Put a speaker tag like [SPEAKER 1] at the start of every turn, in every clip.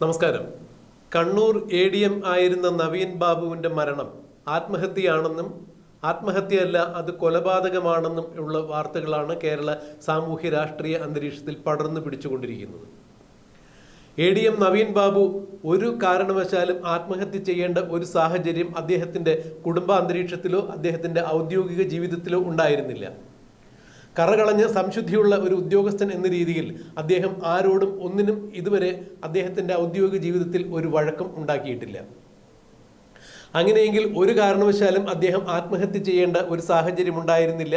[SPEAKER 1] നമസ്കാരം. Kannur A D M ആയിരുന്ന നവീൻ ബാബുവിന്റെ മരണം ആത്മഹത്യയാണെന്നും ആത്മഹത്യയല്ല അത് കൊലപാതകമാണെന്നും ഉള്ള വാർത്തകളാണ് കേരള സാമൂഹ്യ രാഷ്ട്രീയ അന്തരീക്ഷത്തിൽ പടർന്നു പിടിച്ചുകൊണ്ടിരിക്കുന്നത്. A D M Naveen Babu ഒരു കാരണവശാലും ആത്മഹത്യ ചെയ്യേണ്ട ഒരു സാഹചര്യം അദ്ദേഹത്തിന്റെ കുടുംബ അന്തരീക്ഷത്തിലോ അദ്ദേഹത്തിന്റെ ഔദ്യോഗിക ജീവിതത്തിലോ ഉണ്ടായിരുന്നില്ല. കറകളഞ്ഞ സംശുദ്ധിയുള്ള ഒരു ഉദ്യോഗസ്ഥൻ എന്ന രീതിയിൽ അദ്ദേഹം ആരോടും ഒന്നിനും ഇതുവരെ അദ്ദേഹത്തിന്റെ ഔദ്യോഗിക ജീവിതത്തിൽ ഒരു വഴക്കം ഉണ്ടാക്കിയിട്ടില്ല. അങ്ങനെയെങ്കിൽ ഒരു കാരണവശാലും അദ്ദേഹം ആത്മഹത്യ ചെയ്യേണ്ട ഒരു സാഹചര്യം ഉണ്ടായിരുന്നില്ല.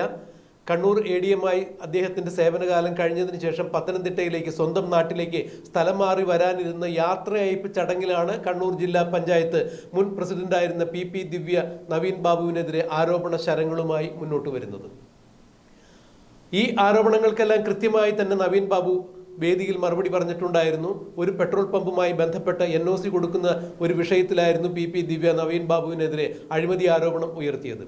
[SPEAKER 1] കണ്ണൂർ എ ഡി എമ്മായി അദ്ദേഹത്തിന്റെ സേവനകാലം കഴിഞ്ഞതിന് ശേഷം പത്തനംതിട്ടയിലേക്ക് സ്വന്തം നാട്ടിലേക്ക് സ്ഥലം മാറി വരാനിരുന്ന യാത്രയയപ്പ് ചടങ്ങിലാണ് കണ്ണൂർ ജില്ലാ പഞ്ചായത്ത് മുൻ പ്രസിഡന്റായിരുന്ന പി പി ദിവ്യ നവീൻ ബാബുവിനെതിരെ ആരോപണ ശരങ്ങളുമായി മുന്നോട്ട് വരുന്നത്. ഈ ആരോപണങ്ങൾക്കെല്ലാം കൃത്യമായി തന്നെ നവീൻ ബാബു വേദിയിൽ മറുപടി പറഞ്ഞിട്ടുണ്ടായിരുന്നു. ഒരു പെട്രോൾ പമ്പുമായി ബന്ധപ്പെട്ട എൻ ഒ സി കൊടുക്കുന്ന ഒരു വിഷയത്തിലായിരുന്നു പി പി ദിവ്യ നവീൻ ബാബുവിനെതിരെ അഴിമതി ആരോപണം ഉയർത്തിയത്.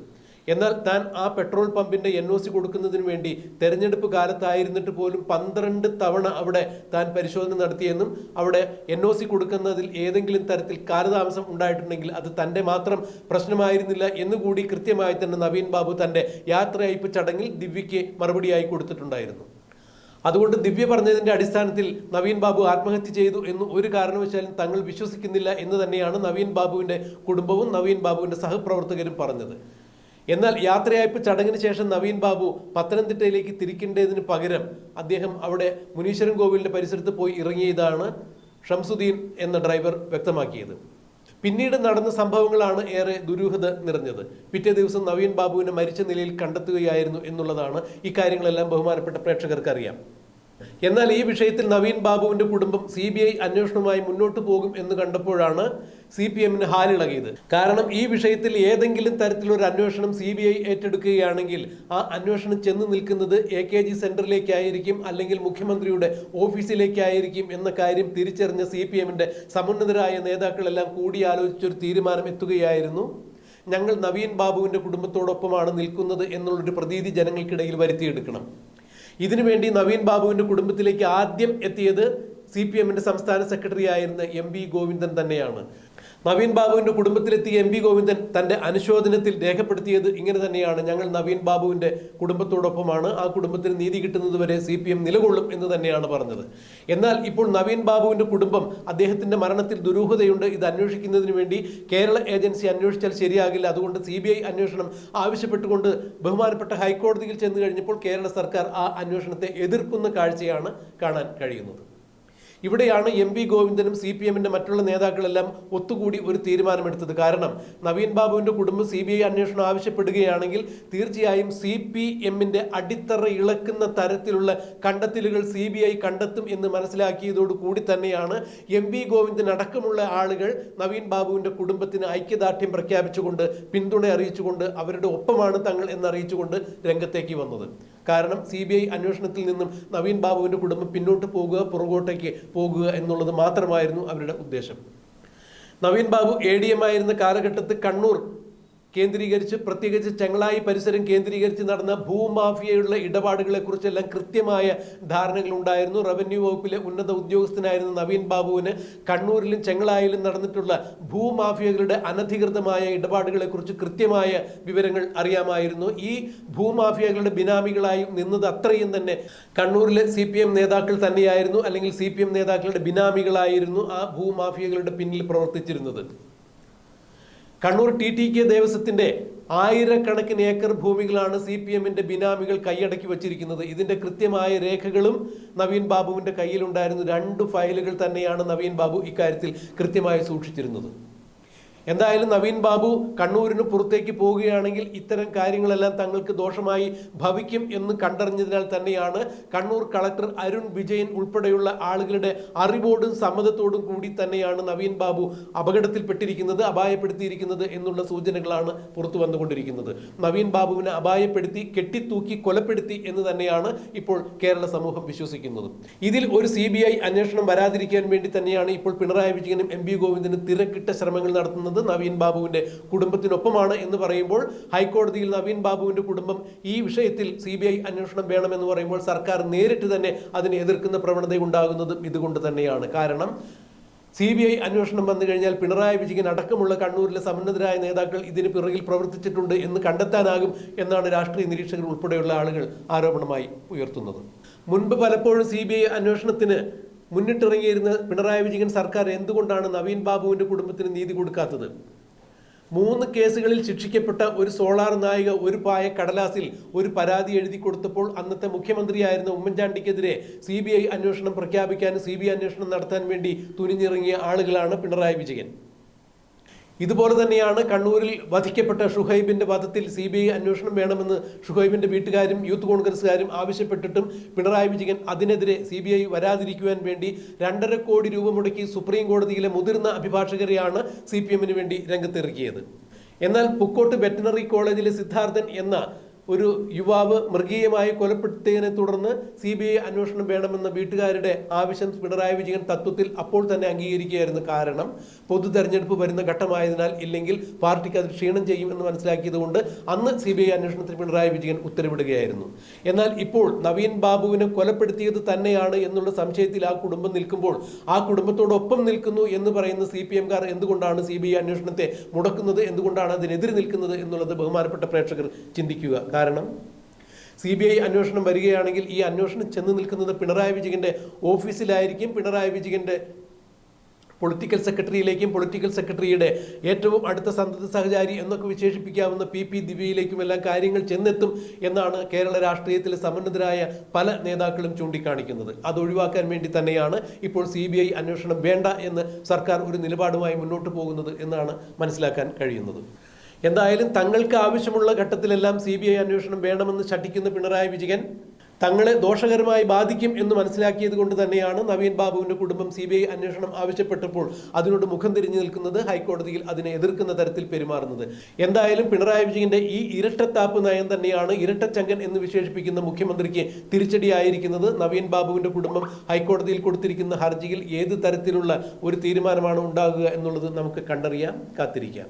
[SPEAKER 1] എന്നാൽ താൻ ആ പെട്രോൾ പമ്പിന്റെ എൻ ഒ സി കൊടുക്കുന്നതിന് വേണ്ടി തെരഞ്ഞെടുപ്പ് കാലത്തായിരുന്നിട്ട് പോലും പന്ത്രണ്ട് തവണ അവിടെ താൻ പരിശോധന നടത്തിയെന്നും അവിടെ എൻ ഒ സി കൊടുക്കുന്നതിൽ ഏതെങ്കിലും തരത്തിൽ കാലതാമസം ഉണ്ടായിട്ടുണ്ടെങ്കിൽ അത് തന്റെ മാത്രം പ്രശ്നമായിരുന്നില്ല എന്നുകൂടി കൃത്യമായി തന്നെ നവീൻ ബാബു തന്റെ യാത്രയയപ്പ് ചടങ്ങിൽ ദിവ്യയ്ക്ക് മറുപടിയായി കൊടുത്തിട്ടുണ്ടായിരുന്നു. അതുകൊണ്ട് ദിവ്യ പറഞ്ഞതിന്റെ അടിസ്ഥാനത്തിൽ നവീൻ ബാബു ആത്മഹത്യ ചെയ്തു എന്ന് ഒരു കാരണവശാലും തങ്ങൾ വിശ്വസിക്കുന്നില്ല എന്ന് തന്നെയാണ് നവീൻ ബാബുവിന്റെ കുടുംബവും നവീൻ ബാബുവിന്റെ സഹപ്രവർത്തകരും പറഞ്ഞത്. എന്നാൽ യാത്രയയപ്പ് ചടങ്ങിന് ശേഷം നവീൻ ബാബു പത്തനംതിട്ടയിലേക്ക് തിരിക്കേണ്ടതിന് പകരം അദ്ദേഹം അവിടെ മുനീശ്വരൻ കോവിലിന്റെ പരിസരത്ത് പോയി ഇറങ്ങിയതാണ് ഷംസുദ്ദീൻ എന്ന ഡ്രൈവർ വ്യക്തമാക്കിയത്. പിന്നീട് നടന്ന സംഭവങ്ങളാണ് ഏറെ ദുരൂഹത നിറഞ്ഞത്. പിറ്റേ ദിവസം നവീൻ ബാബുവിനെ മരിച്ച നിലയിൽ കണ്ടെത്തുകയായിരുന്നു എന്നുള്ളതാണ് ഇക്കാര്യങ്ങളെല്ലാം ബഹുമാനപ്പെട്ട പ്രേക്ഷകർക്ക് അറിയാം എന്നാൽ ഈ വിഷയത്തിൽ നവീൻ ബാബുവിന്റെ കുടുംബം സി ബി ഐ അന്വേഷണവുമായി മുന്നോട്ട് പോകും എന്ന് കണ്ടപ്പോഴാണ് സി പി എമ്മിന് ഹാലിളകിയത്. കാരണം ഈ വിഷയത്തിൽ ഏതെങ്കിലും തരത്തിലൊരു അന്വേഷണം സി ബി ഐ ഏറ്റെടുക്കുകയാണെങ്കിൽ ആ അന്വേഷണം ചെന്ന് നിൽക്കുന്നത് എ കെ ജി സെന്ററിലേക്കായിരിക്കും അല്ലെങ്കിൽ മുഖ്യമന്ത്രിയുടെ ഓഫീസിലേക്കായിരിക്കും എന്ന കാര്യം തിരിച്ചറിഞ്ഞ സി പി എമ്മിന്റെ സമുന്നതരായ നേതാക്കളെല്ലാം കൂടിയാലോചിച്ചൊരു തീരുമാനം എത്തുകയായിരുന്നു. ഞങ്ങൾ നവീൻ ബാബുവിന്റെ കുടുംബത്തോടൊപ്പമാണ് നിൽക്കുന്നത് എന്നുള്ളൊരു പ്രതീതി ജനങ്ങൾക്കിടയിൽ വരുത്തിയെടുക്കണം. ഇതിനുവേണ്ടി നവീൻ ബാബുവിന്റെ കുടുംബത്തിലേക്ക് ആദ്യം എത്തിയത് സി പി എമ്മിന്റെ സംസ്ഥാന സെക്രട്ടറി ആയിരുന്ന എം വി ഗോവിന്ദൻ തന്നെയാണ്. നവീൻ ബാബുവിന്റെ കുടുംബത്തിലെത്തിയ എം വി ഗോവിന്ദൻ തന്റെ അനുശോചനത്തിൽ രേഖപ്പെടുത്തിയത് ഇങ്ങനെ തന്നെയാണ്. ഞങ്ങൾ നവീൻ ബാബുവിന്റെ കുടുംബത്തോടൊപ്പമാണ്. ആ കുടുംബത്തിന് നീതി കിട്ടുന്നതുവരെ സി പി എം നിലകൊള്ളും എന്ന് തന്നെയാണ് പറഞ്ഞത്. എന്നാൽ ഇപ്പോൾ നവീൻ ബാബുവിന്റെ കുടുംബം അദ്ദേഹത്തിന്റെ മരണത്തിൽ ദുരൂഹതയുണ്ട്. ഇത് അന്വേഷിക്കുന്നതിന് വേണ്ടി കേരള ഏജൻസി അന്വേഷിച്ചാൽ ശരിയാകില്ല. അതുകൊണ്ട് സി അന്വേഷണം ആവശ്യപ്പെട്ടുകൊണ്ട് ബഹുമാനപ്പെട്ട ഹൈക്കോടതിയിൽ ചെന്ന് കഴിഞ്ഞപ്പോൾ കേരള സർക്കാർ ആ അന്വേഷണത്തെ എതിർക്കുന്ന കാഴ്ചയാണ് കാണാൻ കഴിയുന്നത്. ഇവിടെയാണ് എം പി ഗോവിന്ദനും സി പി എമ്മിന്റെ മറ്റുള്ള നേതാക്കളെല്ലാം ഒത്തുകൂടി ഒരു തീരുമാനമെടുത്തത്. കാരണം നവീൻ ബാബുവിന്റെ കുടുംബം സി ബി ഐ അന്വേഷണം ആവശ്യപ്പെടുകയാണെങ്കിൽ തീർച്ചയായും സി പി എമ്മിന്റെ അടിത്തറ ഇളക്കുന്ന തരത്തിലുള്ള കണ്ടെത്തലുകൾ സി ബി ഐ കണ്ടെത്തും എന്ന് മനസ്സിലാക്കിയതോടു കൂടി തന്നെയാണ് എം വി ഗോവിന്ദൻ അടക്കമുള്ള ആളുകൾ നവീൻ ബാബുവിന്റെ കുടുംബത്തിന് ഐക്യദാർഢ്യം പ്രഖ്യാപിച്ചുകൊണ്ട് പിന്തുണ അറിയിച്ചുകൊണ്ട് അവരുടെ ഒപ്പമാണ് തങ്ങൾ എന്നറിയിച്ചുകൊണ്ട് രംഗത്തേക്ക് വന്നത്. കാരണം സി ബി ഐ അന്വേഷണത്തിൽ നിന്നും നവീൻ ബാബുവിന്റെ കുടുംബം പിന്നോട്ട് പോകുക പുറകോട്ടേക്ക് പോകുക എന്നുള്ളത് മാത്രമായിരുന്നു അവരുടെ ഉദ്ദേശം. Naveen Babu A D M ആയിരുന്ന കാലഘട്ടത്ത് കണ്ണൂർ കേന്ദ്രീകരിച്ച് പ്രത്യേകിച്ച് ചെങ്ങളായി പരിസരം കേന്ദ്രീകരിച്ച് നടന്ന ഭൂമാഫിയയുള്ള ഇടപാടുകളെ കുറിച്ചെല്ലാം കൃത്യമായ ധാരണകൾ ഉണ്ടായിരുന്നു. റവന്യൂ വകുപ്പിലെ ഉന്നത ഉദ്യോഗസ്ഥനായിരുന്ന നവീൻ ബാബുവിന് കണ്ണൂരിലും ചെങ്ങളായിലും നടന്നിട്ടുള്ള ഭൂമാഫിയകളുടെ അനധികൃതമായ ഇടപാടുകളെ കുറിച്ച് കൃത്യമായ വിവരങ്ങൾ അറിയാമായിരുന്നു. ഈ ഭൂമാഫിയകളുടെ ബിനാമികളായി നിന്നത് അത്രയും തന്നെ കണ്ണൂരിലെ സി പി എം നേതാക്കൾ തന്നെയായിരുന്നു അല്ലെങ്കിൽ സി പി എം നേതാക്കളുടെ ബിനാമികളായിരുന്നു ആ ഭൂമാഫിയകളുടെ പിന്നിൽ പ്രവർത്തിച്ചിരുന്നത്. കണ്ണൂർ ടി ടി കെ ദേവസ്വത്തിന്റെ ആയിരക്കണക്കിന് ഏക്കർ ഭൂമികളാണ് സി പി എമ്മിന്റെ ബിനാമികൾ കൈയടക്കി വച്ചിരിക്കുന്നത്. ഇതിന്റെ കൃത്യമായ രേഖകളും നവീൻ ബാബുവിന്റെ കയ്യിലുണ്ടായിരുന്നു. രണ്ട് ഫയലുകൾ തന്നെയാണ് നവീൻ ബാബു ഇക്കാര്യത്തിൽ കൃത്യമായി സൂക്ഷിച്ചിരുന്നത്. എന്തായാലും നവീൻ ബാബു കണ്ണൂരിന് പുറത്തേക്ക് പോവുകയാണെങ്കിൽ ഇത്തരം കാര്യങ്ങളെല്ലാം തങ്ങൾക്ക് ദോഷമായി ഭവിക്കും എന്ന് കണ്ടറിഞ്ഞതിനാൽ തന്നെയാണ് കണ്ണൂർ കളക്ടർ അരുൺ വിജയൻ ഉൾപ്പെടെയുള്ള ആളുകളുടെ അറിവോടും സമ്മതത്തോടും കൂടി തന്നെയാണ് നവീൻ ബാബു അപകടത്തിൽപ്പെട്ടിരിക്കുന്നത് അപായപ്പെടുത്തിയിരിക്കുന്നത് എന്നുള്ള സൂചനകളാണ് പുറത്തു വന്നുകൊണ്ടിരിക്കുന്നത്. നവീൻ ബാബുവിനെ അപായപ്പെടുത്തി കെട്ടിത്തൂക്കി കൊലപ്പെടുത്തി എന്ന് തന്നെയാണ് ഇപ്പോൾ കേരള സമൂഹം വിശ്വസിക്കുന്നത്. ഇതിൽ ഒരു സി അന്വേഷണം വരാതിരിക്കാൻ വേണ്ടി തന്നെയാണ് ഇപ്പോൾ പിണറായി വിജയനും എം പി ഗോവിന്ദനും തിരക്കിട്ട ശ്രമങ്ങൾ നടത്തുന്നത്. നവീൻ ബാബുവിന്റെ കുടുംബത്തിനൊപ്പമാണ് എന്ന് പറയുമ്പോൾ ഹൈക്കോടതിയിൽ നവീൻ ബാബുവിന്റെ കുടുംബം ഈ വിഷയത്തിൽ സി ബി ഐ അന്വേഷണം വേണമെന്ന് പറയുമ്പോൾ സർക്കാർ നേരിട്ട് തന്നെ അതിനെ എതിർക്കുന്ന പ്രവണത ഉണ്ടാകുന്നതും ഇതുകൊണ്ട് തന്നെയാണ്. കാരണം സി ബി ഐ അന്വേഷണം വന്നു കഴിഞ്ഞാൽ പിണറായി വിജയൻ അടക്കമുള്ള കണ്ണൂരിലെ സമുന്നതരായ നേതാക്കൾ ഇതിന് പിറകിൽ പ്രവർത്തിച്ചിട്ടുണ്ട് എന്ന് കണ്ടെത്താനാകും എന്നാണ് രാഷ്ട്രീയ നിരീക്ഷകർ ഉൾപ്പെടെയുള്ള ആളുകൾ ആരോപണമായി ഉയർത്തുന്നത്. മുൻപ് പലപ്പോഴും സി ബി ഐ അന്വേഷണത്തിന് മുന്നിട്ടിറങ്ങിയിരുന്ന പിണറായി വിജയൻ സർക്കാർ എന്തുകൊണ്ടാണ് നവീൻ ബാബുവിന്റെ കുടുംബത്തിന് നീതി കൊടുക്കാത്തത്? മൂന്ന് കേസുകളിൽ ശിക്ഷിക്കപ്പെട്ട ഒരു സോളാർ നായിക ഒരു പായ കടലാസിൽ ഒരു പരാതി എഴുതി കൊടുത്തപ്പോൾ അന്നത്തെ മുഖ്യമന്ത്രിയായിരുന്ന ഉമ്മൻചാണ്ടിക്കെതിരെ സി ബി ഐ അന്വേഷണം പ്രഖ്യാപിക്കാനും സി ബി ഐ അന്വേഷണം നടത്താൻ വേണ്ടി തുനിഞ്ഞിറങ്ങിയ ആളുകളാണ് പിണറായി വിജയൻ. ഇതുപോലെ തന്നെയാണ് കണ്ണൂരിൽ വധിക്കപ്പെട്ട ഷുഹൈബിന്റെ വധത്തിൽ സി ബി ഐ അന്വേഷണം വേണമെന്ന് ഷുഹൈബിന്റെ വീട്ടുകാരും യൂത്ത് കോൺഗ്രസ്സുകാരും ആവശ്യപ്പെട്ടിട്ടും പിണറായി വിജയൻ അതിനെതിരെ സി ബി ഐ വരാതിരിക്കുവാൻ വേണ്ടി രണ്ടര കോടി രൂപ മുടക്കി സുപ്രീം കോടതിയിലെ മുതിർന്ന അഭിഭാഷകരെയാണ് സി പി എമ്മിന് വേണ്ടി രംഗത്തിറക്കിയത്. എന്നാൽ പുക്കോട്ട് വെറ്റിനറി കോളേജിലെ സിദ്ധാർത്ഥൻ എന്ന ഒരു യുവാവ് മൃഗീയമായി കൊലപ്പെടുത്തിയതിനെ തുടർന്ന് സി ബി ഐ അന്വേഷണം വേണമെന്ന വീട്ടുകാരുടെ ആവശ്യം പിണറായി വിജയൻ തത്വത്തിൽ അപ്പോൾ തന്നെ അംഗീകരിക്കുകയായിരുന്നു. കാരണം പൊതു തെരഞ്ഞെടുപ്പ് വരുന്ന ഘട്ടമായതിനാൽ ഇല്ലെങ്കിൽ പാർട്ടിക്ക് അത് ക്ഷീണം ചെയ്യും എന്ന് മനസ്സിലാക്കിയതുകൊണ്ട് അന്ന് സി ബി ഐ അന്വേഷണത്തിന് പിണറായി വിജയൻ ഉത്തരവിടുകയായിരുന്നു. എന്നാൽ ഇപ്പോൾ നവീൻ ബാബുവിനെ കൊലപ്പെടുത്തിയത് തന്നെയാണ് എന്നുള്ള സംശയത്തിൽ ആ കുടുംബം നിൽക്കുമ്പോൾ ആ കുടുംബത്തോടൊപ്പം നിൽക്കുന്നു എന്ന് പറയുന്ന സി പി എംകാർ എന്തുകൊണ്ടാണ് സി ബി ഐ അന്വേഷണത്തെ മുടക്കുന്നത്? എന്തുകൊണ്ടാണ് അതിനെതിരെ നിൽക്കുന്നത്? എന്നുള്ളത് ബഹുമാനപ്പെട്ട പ്രേക്ഷകർ ചിന്തിക്കുക. കാരണം? സി ബി ഐ അന്വേഷണം വരികയാണെങ്കിൽ ഈ അന്വേഷണം ചെന്ന് നിൽക്കുന്നത് പിണറായി വിജയന്റെ ഓഫീസിലായിരിക്കും. പിണറായി വിജയന്റെ പൊളിറ്റിക്കൽ സെക്രട്ടറിയിലേക്കും പൊളിറ്റിക്കൽ സെക്രട്ടറിയുടെ ഏറ്റവും അടുത്ത സന്തത സഹചാരി എന്നൊക്കെ വിശേഷിപ്പിക്കാവുന്ന പി പി ദിവ്യയിലേക്കും എല്ലാം കാര്യങ്ങൾ ചെന്നെത്തും എന്നാണ് കേരള രാഷ്ട്രീയത്തിലെ സമ്മന്നതരായ പല നേതാക്കളും ചൂണ്ടിക്കാണിക്കുന്നത്. അത് ഒഴിവാക്കാൻ വേണ്ടി തന്നെയാണ് ഇപ്പോൾ സി ബി ഐ അന്വേഷണം വേണ്ട എന്ന് സർക്കാർ ഒരു നിലപാടുമായി മുന്നോട്ട് പോകുന്നത് എന്നാണ് മനസ്സിലാക്കാൻ കഴിയുന്നത്. എന്തായാലും തങ്ങൾക്ക് ആവശ്യമുള്ള ഘട്ടത്തിലെല്ലാം സി ബി ഐ അന്വേഷണം വേണമെന്ന് ശഠിക്കുന്ന പിണറായി വിജയൻ തങ്ങളെ ദോഷകരമായി ബാധിക്കും എന്ന് മനസ്സിലാക്കിയത് കൊണ്ട് തന്നെയാണ് നവീൻ ബാബുവിന്റെ കുടുംബം സി അന്വേഷണം ആവശ്യപ്പെട്ടപ്പോൾ അതിനോട് മുഖം തിരിഞ്ഞു നിൽക്കുന്നത് ഹൈക്കോടതിയിൽ അതിനെ എതിർക്കുന്ന തരത്തിൽ പെരുമാറുന്നത്. എന്തായാലും പിണറായി വിജയന്റെ ഈ ഇരട്ടത്താപ്പ് നയം തന്നെയാണ് ഇരട്ടച്ചങ്കൻ എന്ന് വിശേഷിപ്പിക്കുന്ന മുഖ്യമന്ത്രിക്ക് തിരിച്ചടിയായിരിക്കുന്നത് നവീൻ ബാബുവിന്റെ കുടുംബം ഹൈക്കോടതിയിൽ കൊടുത്തിരിക്കുന്ന ഹർജിയിൽ ഏത് തരത്തിലുള്ള ഒരു തീരുമാനമാണ് ഉണ്ടാകുക എന്നുള്ളത് നമുക്ക് കണ്ടറിയാം കാത്തിരിക്കാം.